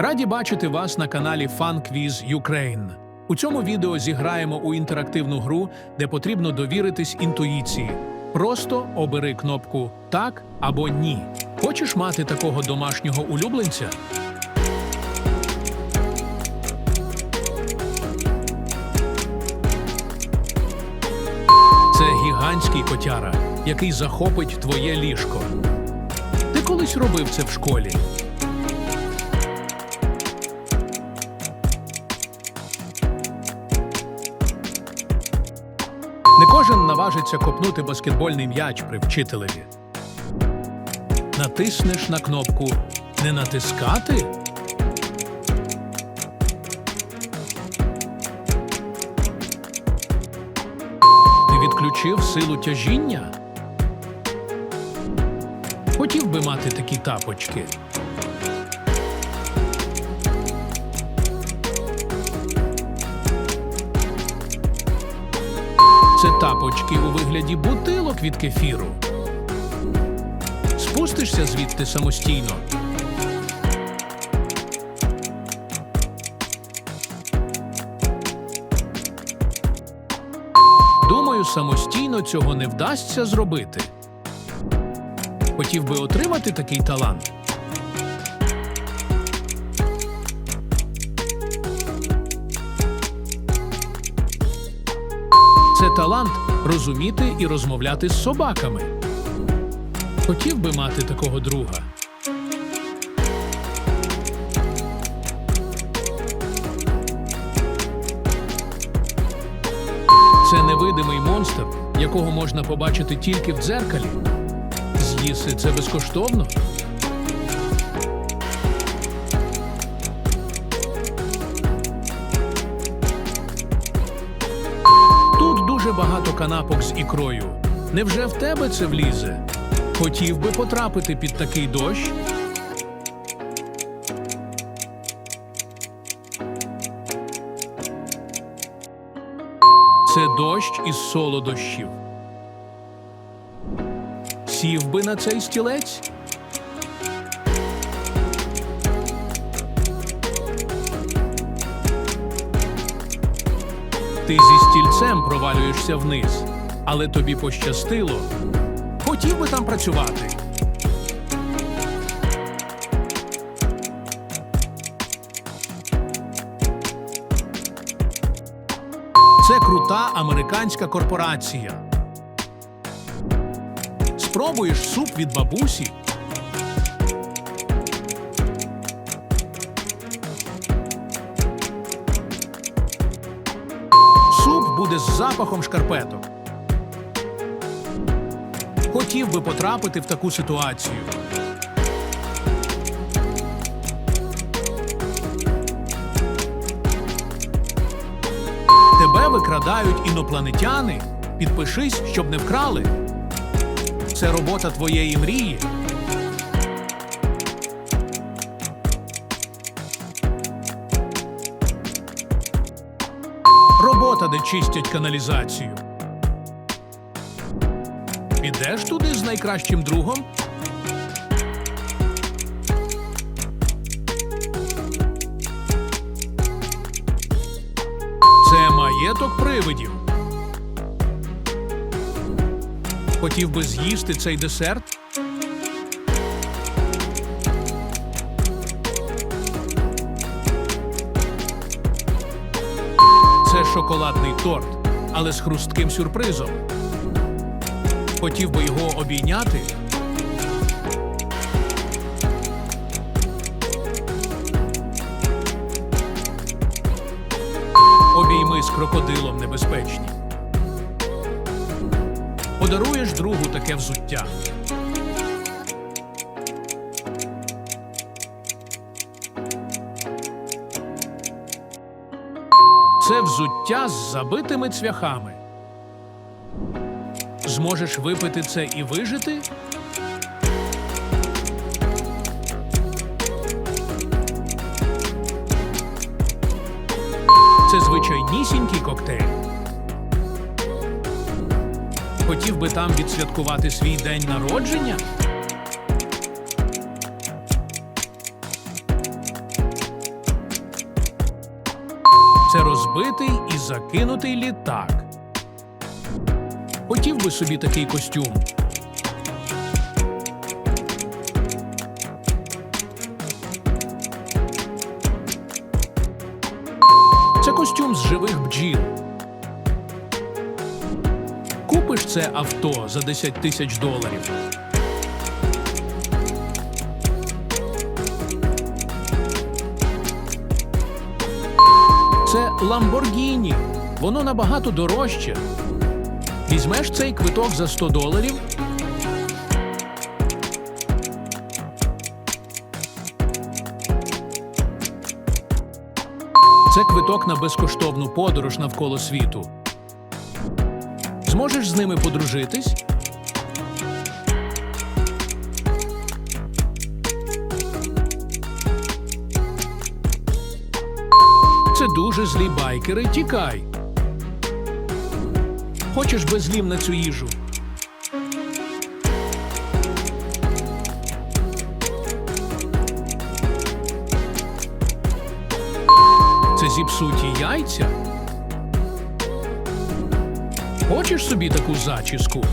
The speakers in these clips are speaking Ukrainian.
Раді бачити вас на каналі Fun Quiz Ukraine. У цьому відео зіграємо у інтерактивну гру, де потрібно довіритись інтуїції. Просто обери кнопку так або ні. Хочеш мати такого домашнього улюбленця? Це гігантський котяра, який захопить твоє ліжко. Ти колись робив це в школі. Наважиться копнути баскетбольний м'яч при вчителеві. Натиснеш на кнопку Не натискати. Ти відключив силу тяжіння? Хотів би мати такі тапочки. Це у вигляді бутилок від кефіру. Спустишся звідти самостійно. Думаю, самостійно цього не вдасться зробити. Хотів би отримати такий талант. Це талант розуміти і розмовляти з собаками. Хотів би мати такого друга. Це невидимий монстр, якого можна побачити тільки в дзеркалі. З'їси це безкоштовно. Канапок з ікрою. Невже в тебе це влізе? Хотів би потрапити під такий дощ? Це дощ із солодощів. Сів би на цей стілець? Ти зі стільцем провалюєшся вниз, але тобі пощастило. Хотів би там працювати. Це крута американська корпорація. Спробуєш суп від бабусі. Запахом шкарпеток. Хотів би потрапити в таку ситуацію. Тебе викрадають інопланетяни. Підпишись, щоб не вкрали. Це робота твоєї мрії. Де чистять каналізацію. Підеш туди з найкращим другом? Це маєток привидів. Хотів би з'їсти цей десерт? Шоколадний торт, але з хрустким сюрпризом. Хотів би його обійняти. Обійми з крокодилом небезпечні. Подаруєш другу таке взуття. Це взуття з забитими цвяхами. Зможеш випити це і вижити? Це звичайнісінький коктейль. Хотів би там відсвяткувати свій день народження? Закинутий літак. Хотів би собі такий костюм. Це костюм з живих бджіл. Купиш це авто за 10 тисяч доларів. Ламборгіні. Воно набагато дорожче. Візьмеш цей квиток за 100 доларів. Це квиток на безкоштовну подорож навколо світу. Зможеш з ними подружитись? Дуже злі байкери. Тікай. Хочеш безлів на цю їжу? Це зіпсуті яйця. Хочеш собі таку зачіску?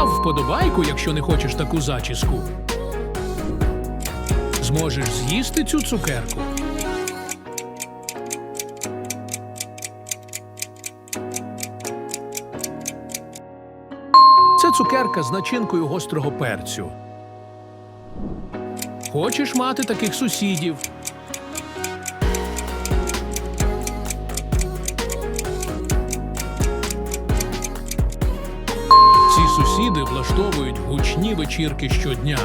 Постав вподобайку, якщо не хочеш таку зачіску. Зможеш з'їсти цю цукерку. Це цукерка з начинкою гострого перцю. Хочеш мати таких сусідів? Сусіди влаштовують гучні вечірки щодня.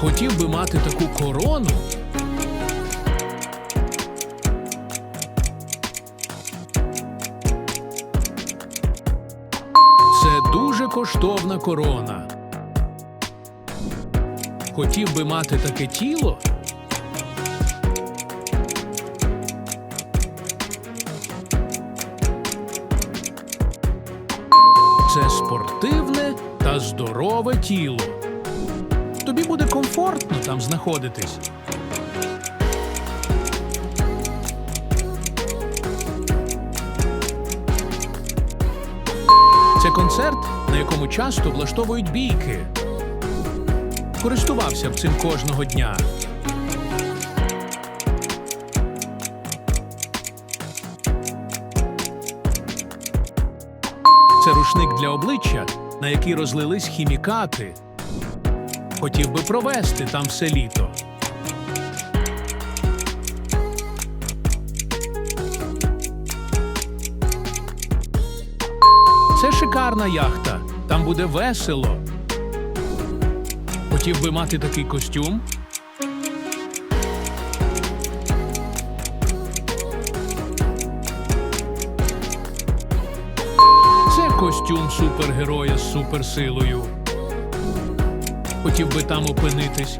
Хотів би мати таку корону. Це дуже коштовна корона. Хотів би мати таке тіло. Спортивне та здорове тіло. Тобі буде комфортно там знаходитись. Це концерт, на якому часто влаштовують бійки. Користувався б цим кожного дня. Це рушник для обличчя, на який розлились хімікати. Хотів би провести там все літо. Це шикарна яхта. Там буде весело. Хотів би мати такий костюм. Костюм супергероя з суперсилою. Хотів би там опинитись.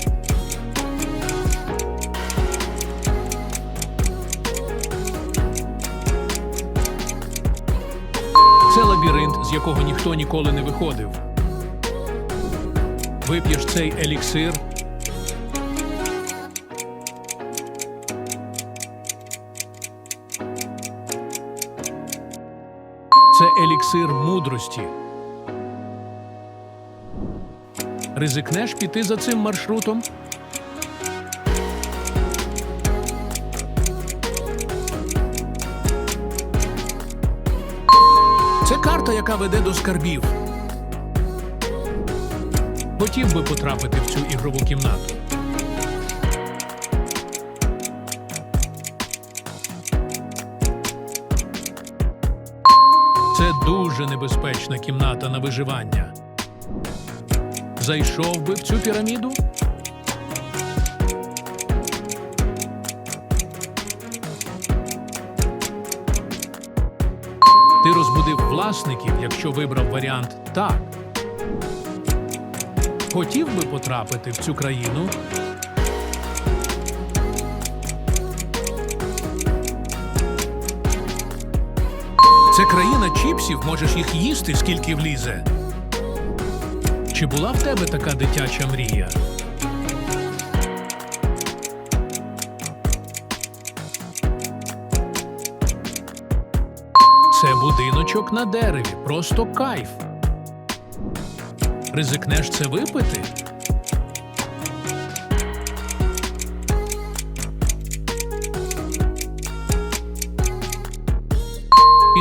Це лабіринт, з якого ніхто ніколи не виходив. Вип'єш цей еліксир. Еліксир мудрості. Ризикнеш піти за цим маршрутом? Це карта, яка веде до скарбів. Хотів би потрапити в цю ігрову кімнату. Це дуже небезпечна кімната на виживання. Зайшов би в цю піраміду? Ти розбудив власників, якщо вибрав варіант так. Хотів би потрапити в цю країну? Чіпсів, можеш їх їсти, скільки влізе. Чи була в тебе така дитяча мрія? Це будиночок на дереві, просто кайф. Ризикнеш це випити?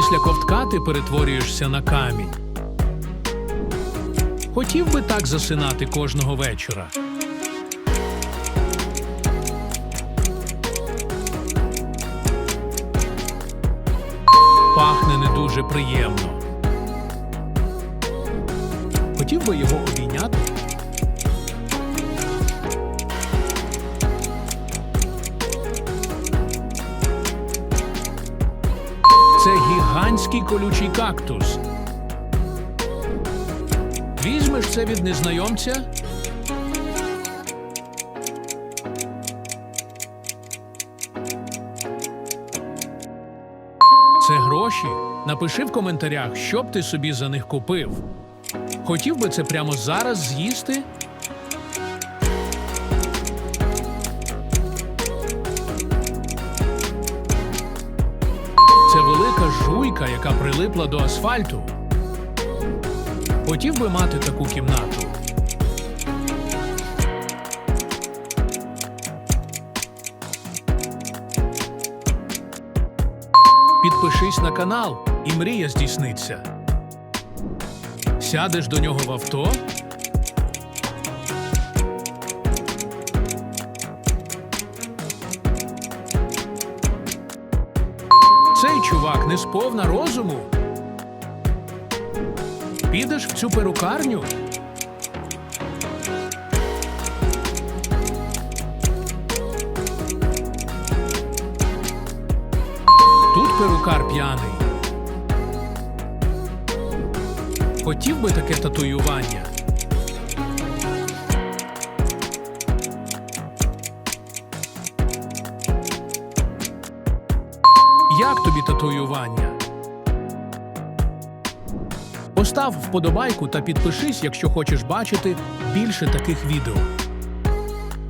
Після ковтка ти перетворюєшся на камінь. Хотів би так засинати кожного вечора. Пахне не дуже приємно. Хотів би його обійняти. Гігантський колючий кактус. Візьмеш це від незнайомця? Це гроші. Напиши в коментарях, що б ти собі за них купив. Хотів би це прямо зараз з'їсти? Жуйка, яка прилипла до асфальту. Хотів би мати таку кімнату. Підпишись на канал, і мрія здійсниться. Сядеш до нього в авто. Чувак не сповна розуму. Підеш в цю перукарню? Тут перукар п'яний. Хотів би таке татуювання. Татуювання? Постав вподобайку та підпишись, якщо хочеш бачити більше таких відео.